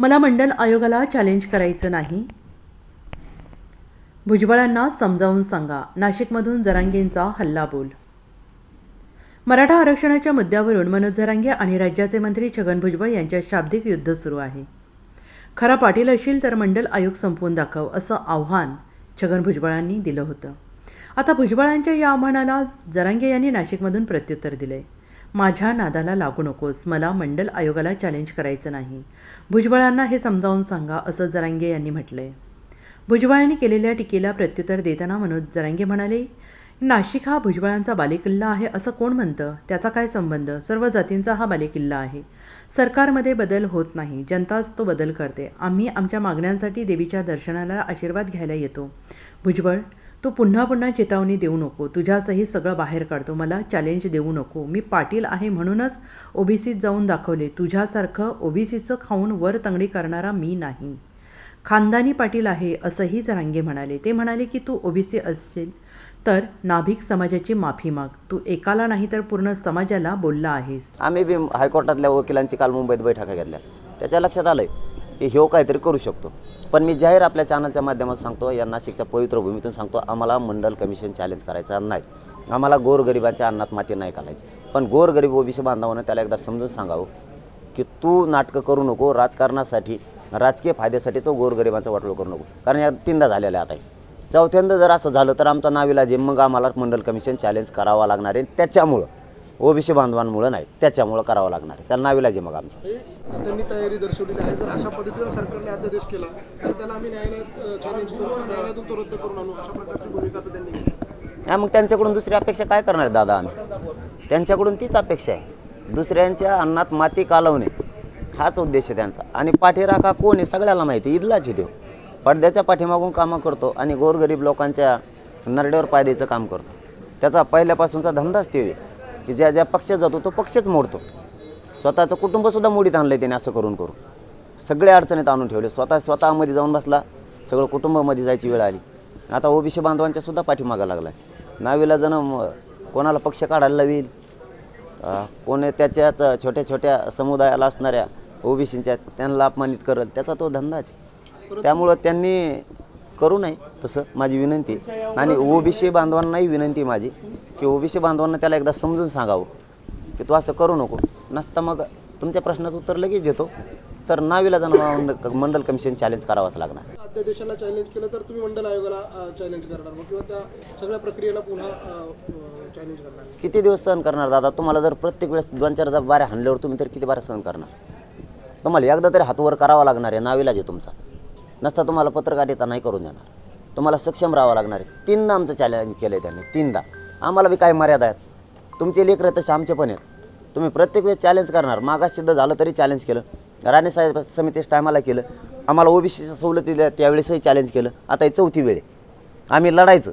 मला मंडल आयोगाला चॅलेंज करायचं नाही. भुजबळांना समजावून सांगा. नाशिकमधून जरांगेंचा हल्लाबोल मराठा आरक्षणाच्या मुद्द्यावरून मनोज जरांगे आणि राज्याचे मंत्री छगन भुजबळ यांच्यात शाब्दिक युद्ध सुरू आहे. खरा पाटील असेल तर मंडल आयोग संपवून दाखव असं आव्हान छगन भुजबळांनी दिलं होतं. आता भुजबळांच्या या आव्हानाला जरांगे यांनी नाशिकमधून प्रत्युत्तर दिलं आहे माझ्या नादाला लागू नकोस. मला मंडल आयोगाला चॅलेंज करायचं नाही. भुजबळांना हे समजावून सांगा असं जरांगे यांनी म्हटलंय भुजबळांनी केलेल्या टीकेला प्रत्युत्तर देताना मनोज जरांगे म्हणाले नाशिक हा भुजबळांचा बालेकिल्ला आहे असं कोण म्हणतं? त्याचा काय संबंध? सर्व जातींचा हा बालेकिल्ला आहे. सरकारमध्ये बदल होत नाही. जनताच तो बदल करते. आम्ही आमच्या मागण्यांसाठी देवीच्या दर्शनाला आशीर्वाद घ्यायला येतो. भुजबळ तू पुन्हा पुन्हा चेतावणी देऊ नको. तुझ्यासही सगळं बाहेर काढतो. मला चॅलेंज देऊ नको. मी पाटील आहे म्हणूनच ओबीसीत जाऊन दाखवले. तुझ्यासारखं ओबीसीचं खाऊन वर तंगडी करणारा मी नाही. खानदानी पाटील आहे असंहीच रांगे म्हणाले. ते म्हणाले की तू ओबीसी असशील तर नाभिक समाजाची माफी माग. तू एकाला नाही तर पूर्ण समाजाला बोलला आहेस. आम्ही बी हायकोर्टातल्या वकिलांची काल मुंबईत बैठका घेतल्या. त्याच्या लक्षात आलं की ह्यो काहीतरी करू शकतो. पण मी जाहीर आपल्या चॅनलच्या माध्यमातून सांगतो या नाशिकच्या पवित्र भूमीतून सांगतो आम्हाला मंडल कमिशन चॅलेंज करायचा नाही. आम्हाला गोरगरिबांच्या अन्नात माती नाही घालायची. पण गोरगरीब ओबीसी बांधवानं त्याला एकदा समजून सांगावं की तू नाटकं करू नको राजकारणासाठी राजकीय फायद्यासाठी तो गोरगरिबांचा वाटोळ करू नको. कारण या तीनदा झालेला आता चौथ्यांदा जर असं झालं तर आमचा नाविला जे मग आम्हाला मंडल कमिशन चॅलेंज करावा लागणार आहे. त्याच्यामुळं ओबीसी बांधवांमुळं नाही त्याच्यामुळं करावं लागणार आहे. त्याला नाविलाज आहे मग आमचा. त्यांनी तयारी दर्शवलेली आहे. जर अशा सरकारने अध्यादेश केला तर आम्ही न्यायालयात चॅलेंज करू न्यायालयातून तो रद्द करून आणू. अशा प्रकारची भूमिका त्यांनी हा मग त्यांच्याकडून दुसरी अपेक्षा काय करणार दादा आम्ही? त्यांच्याकडून तीच अपेक्षा आहे. दुसऱ्यांच्या अन्नात माती कालवणे हाच उद्देश आहे त्यांचा. आणि पाठीराखा कोण आहे सगळ्याला माहिती आहे. देव पडद्याच्या पाठीमागून कामं करतो आणि गोरगरीब लोकांच्या नरड्यावर पाय द्यायचं काम करतो. त्याचा पहिल्यापासूनचा धंदाच ते की ज्या ज्या पक्षात जातो तो पक्षच मोडतो. स्वतःचं कुटुंबसुद्धा मोडीत आणलं आहे त्याने असं करून करून. सगळे अडचणीत आणून ठेवले. स्वतः स्वतःमध्ये जाऊन बसला सगळं कुटुंबामध्ये जायची वेळ आली. आता ओबीसी बांधवांच्यासुद्धा पाठीमागा लागला आहे नावीला जण कोणाला पक्ष काढायला लावील? कोणी त्याच्याच छोट्या छोट्या समुदायाला असणाऱ्या ओबीसींच्या त्यांना अपमानित करेल? त्याचा तो धंदाच आहे. त्यामुळं त्यांनी करू नये तसं माझी विनंती आणि ओबीसी बांधवांनाही विनंती माझी की ओबीसी बांधवांना त्याला एकदा समजून सांगावं की तू असं करू नको. नसता मग तुमच्या प्रश्नाचं उत्तर लगेच देतो. तर नावीला जाणं मंडल कमिशन चॅलेंज करावंच लागणार. अध्यादेशाला चॅलेंज केलं तर तुम्ही मंडल आयोगाला चॅलेंज करणार मग किंवा त्या सगळ्या प्रक्रियेला पुन्हा चॅलेंज करणार. किती दिवस सहन करणार दादा? तुम्हाला जर प्रत्येक वेळेस दोन चार हजार बाऱ्या हाणल्यावर तुम्ही तर किती बाऱ्या सहन करणार? तुम्हाला एकदा तरी हातवर करावा लागणार आहे नाविलाज आहे तुमचा. नसता तुम्हाला पत्रकारिता नाही करून देणार. तुम्हाला सक्षम राहावं लागणार आहे. तीनदा आमचं चॅलेंज केलं आहे त्यांनी तीनदा. आम्हाला बी काय मर्यादा आहेत. तुमचे लेकरं तसे आमचे पण आहेत. तुम्ही प्रत्येक वेळेस चॅलेंज करणार. मागास सिद्ध झालं तरी चॅलेंज केलं. राणे साहेब समितीस टायमाला केलं. आम्हाला ओबीसीच्या सवलती दिल्या त्यावेळेसही चॅलेंज केलं. आता ही चौथी वेळ आम्ही लढायचं.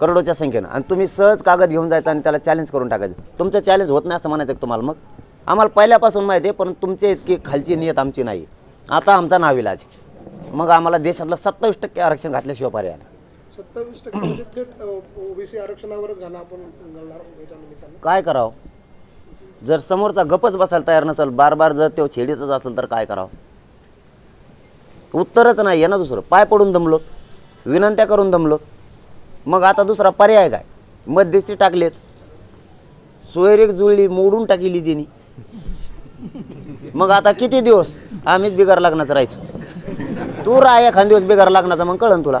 करोडोच्या संख्येनं. आणि तुम्ही सहज कागद घेऊन जायचं आणि त्याला चॅलेंज करून टाकायचं. तुमचं चॅलेंज होत नाही असं म्हणायचं तुम्हाला मग? आम्हाला पहिल्यापासून माहिती आहे पण तुमचे इतकी खालची नियत आमची नाही. आता आमचा नाविलाज आहे. मग आम्हाला देशातलं सत्तावीस टक्के आरक्षण घातल्याशिवाय पर्याय सत्तावीस टक्के म्हणजे थेट ओबीसी आरक्षणावरच घाला आपण घालणार काय करावं? जर समोरचा गपच बसायला तयार नसेल बार बार जर तो छेडीतच असेल तर काय करावं? उत्तरच नाही आहे ना दुसरं. पाय पडून दमलो विनंत्या करून दमलो मग आता दुसरा पर्याय काय? मध्यस्थी टाकलेत. सोयरेक जुळली मोडून टाकली तिने मग आता किती दिवस? आम्हीच बिगार लग्नाचं राहायचं. तू राह एखाद दिवस बिगार लग्नाचा मग कळन तुला.